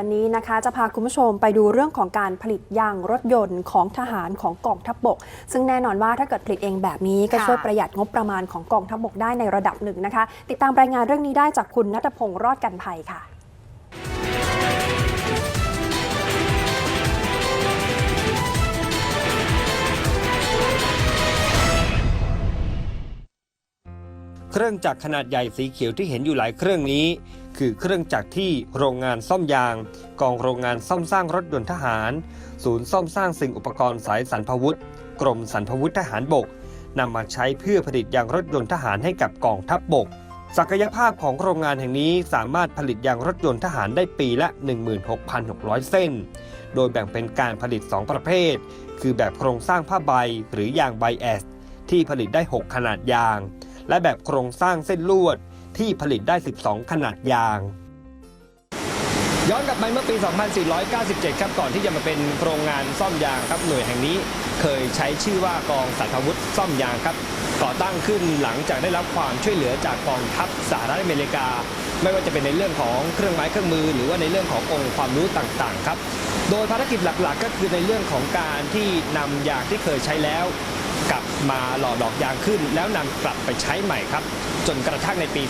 วันนี้นะคะ จะพาคุณผู้ชมไปดูเรื่องของการผลิตยางรถยนต์ของทหารของกองทัพบกซึ่งแน่นอนว่าถ้าเกิดผลิตเองแบบนี้ก็ค่ะช่วยประหยัดงบประมาณของกองทัพบกได้ในระดับหนึ่งนะคะ ติดตามรายงานเรื่องนี้ได้จากคุณนัทพงศ์รอดกันภัยค่ะ เครื่องจักรขนาดใหญ่สีเขียวที่เห็นอยู่หลายเครื่องนี้ คือเครื่องจักรที่โรงงานซ่อมยาง กองโรงงานซ่อมสร้างรถยนต์ทหาร ศูนย์ซ่อมสร้างสิ่งอุปกรณ์สายสรรพวุธกรมสรรพวุธทหารบกนำมาใช้เพื่อผลิตยางรถยนต์ทหารให้กับกองทัพบบก ศักยภาพของโรงงานแห่งนี้สามารถผลิตยางรถยนต์ทหารได้ปีละ 16,600 เส้น โดยแบ่งเป็นการผลิต 2 ประเภท คือแบบโครงสร้างผ้าใบหรือยางไบแอส ที่ผลิตได้ 6 ขนาดยาง และแบบโครงสร้างเส้นลวดที่ผลิตได้ 12 ขนาดยาง ย้อนกลับไปเมื่อปี 2497 ครับก่อนที่จะมาเป็นโรงงานซ่อมยางครับหน่วยแห่งนี้เคยใช้ชื่อว่ากองสรรวุธซ่อมยางครับก่อตั้งขึ้นหลังจากได้รับความช่วยเหลือจากกองทัพสหรัฐอเมริกา ไม่ว่าจะเป็นในเรื่องของเครื่องไม้เครื่องมือ หรือว่าในเรื่องขององค์ความรู้ต่างๆครับ โดยภารกิจหลักๆ ก็คือในเรื่องของการที่นำยางที่เคยใช้แล้ว กลับมาหล่อดอกยางขึ้น แล้วนำกลับไปใช้ใหม่ครับ จนกระทั่งในปี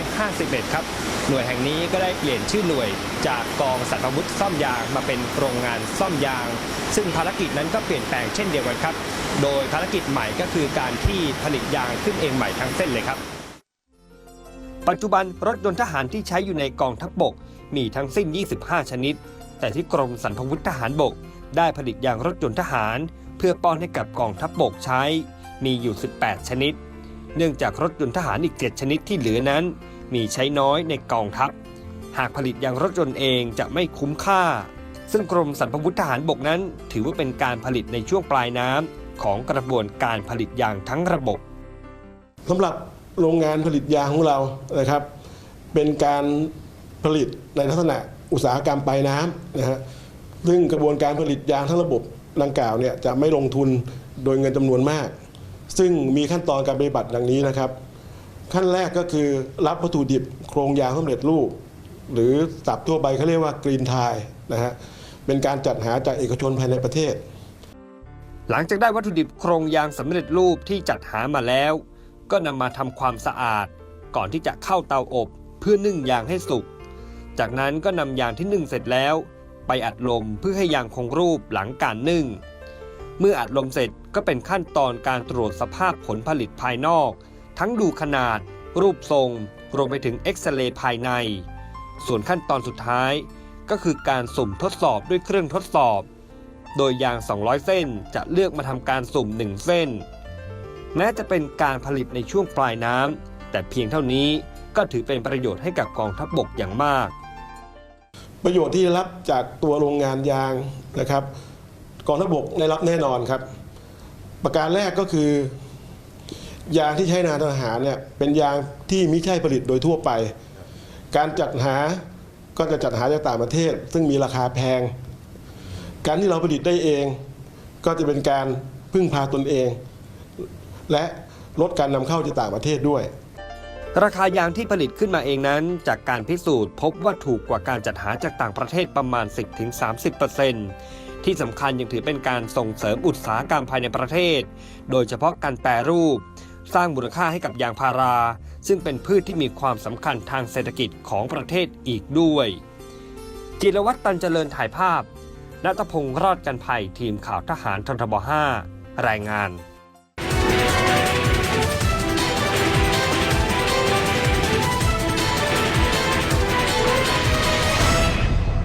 2551 ครับ หน่วยแห่งนี้ก็ได้เปลี่ยนชื่อหน่วยจากกองสรรพวุธซ่อมยางมาเป็นโรงงานซ่อมยาง ซึ่งภารกิจนั้นก็เปลี่ยนแปลงเช่นเดียวกันครับ โดยภารกิจใหม่ก็คือการที่ผลิตยางขึ้นเองใหม่ทั้งเส้นเลยครับปัจจุบันรถยนต์ทหารที่ใช้อยู่ในกองทัพบบก มีทั้งสิ้น 25 ชนิด แต่ที่กรมสรรพวุธทหารบก ได้ผลิตยางรถยนต์ทหาร พื่อป้อนให้กับกองทัพบบกใช้ มีอยู่ 18 ชนิด เนื่องจากรถยนต์ทหารอีก 7 ชนิดที่เหลือนั้น มีใช้น้อยในกองทัพ หากผลิตยางรถยนต์เองจะไม่คุ้มค่า ซึ่งกรมสรรพวุธทหารบกนั้น ถือว่าเป็นการผลิตในช่วงปลายน้ำของกระบวนการผลิตยางทั้งระบบสำหรับโรงงานผลิตยางของเรานะครับ เป็นการผลิตในลักษณะอุตสาหกรรมปลายน้ำนะฮะซึ่งกระบวนการผลิตยางทั้งระบบ ดังกล่าวเนี่ยจะไม่ลงทุนโดยเงินจำนวนมาก ซึ่งมีขั้นตอนการปฏิบัติดังนี้นะครับ ขั้นแรกก็คือรับวัตถุดิบโครงยางสำเร็จรูป หรือศัพท์ทั่วไปเขาเรียกว่ากรีนไทนะฮะเป็นการจัดหาจากเอกชนภายในประเทศ หลังจากได้วัตถุดิบโครงยางสำเร็จรูปที่จัดหามาแล้ว ก็นำมาทำความสะอาด ก่อนที่จะเข้าเตาอบเพื่อนึ่งยางให้สุก จากนั้นก็นำยางที่นึ่งเสร็จแล้ว ไปอัดลมเพื่อให้ยางคงรูปหลังการนึ่ง เมื่ออัดลมเสร็จก็เป็นขั้นตอนการตรวจสภาพผลผลิตภายนอก ทั้งดูขนาด รูปทรง รวมไปถึงเอ็กซเรย์ภายใน ส่วนขั้นตอนสุดท้าย ก็คือการสุ่มทดสอบด้วยเครื่องทดสอบ โดยยาง 200 เส้นจะเลือกมาทำการสุ่ม 1 เส้น แม้จะเป็นการผลิตในช่วงปลายน้ำแต่เพียงเท่านี้ก็ถือเป็นประโยชน์ให้กับกองทัพบบกอย่างมาก ประโยชน์ที่ได้รับจากตัวโรงงานยางนะครับกองทัพบกได้รับแน่นอนครับ ประการแรกก็คือยางที่ใช้ในทหารเนี่ยเป็นยางที่ไม่ใช่ผลิตโดยทั่วไป การจัดหาก็จะจัดหาจากต่างประเทศ ซึ่งมีราคาแพง การที่เราผลิตได้เอง ก็จะเป็นการพึ่งพาตนเอง และลดการนำเข้าจากต่างประเทศด้วย ราคายางที่ผลิตขึ้นมาเองนั้น จากการพิสูจน์ พบว่าถูกกว่าการจัดหาจากต่างประเทศประมาณ 10-30%ที่สำคัญยังถือเป็นการส่งเสริมอุตสาหกรรมภายในประเทศ โดยเฉพาะการแปรรูป สร้างมูลค่าให้กับยางพารา ซึ่งเป็นพืชที่มีความสำคัญทางเศรษฐกิจของประเทศอีกด้วย จิรวัตรตันเจริญถ่ายภาพนัตพงศ์รอดกันภัยทีมข่าวทหารททบ5รายงาน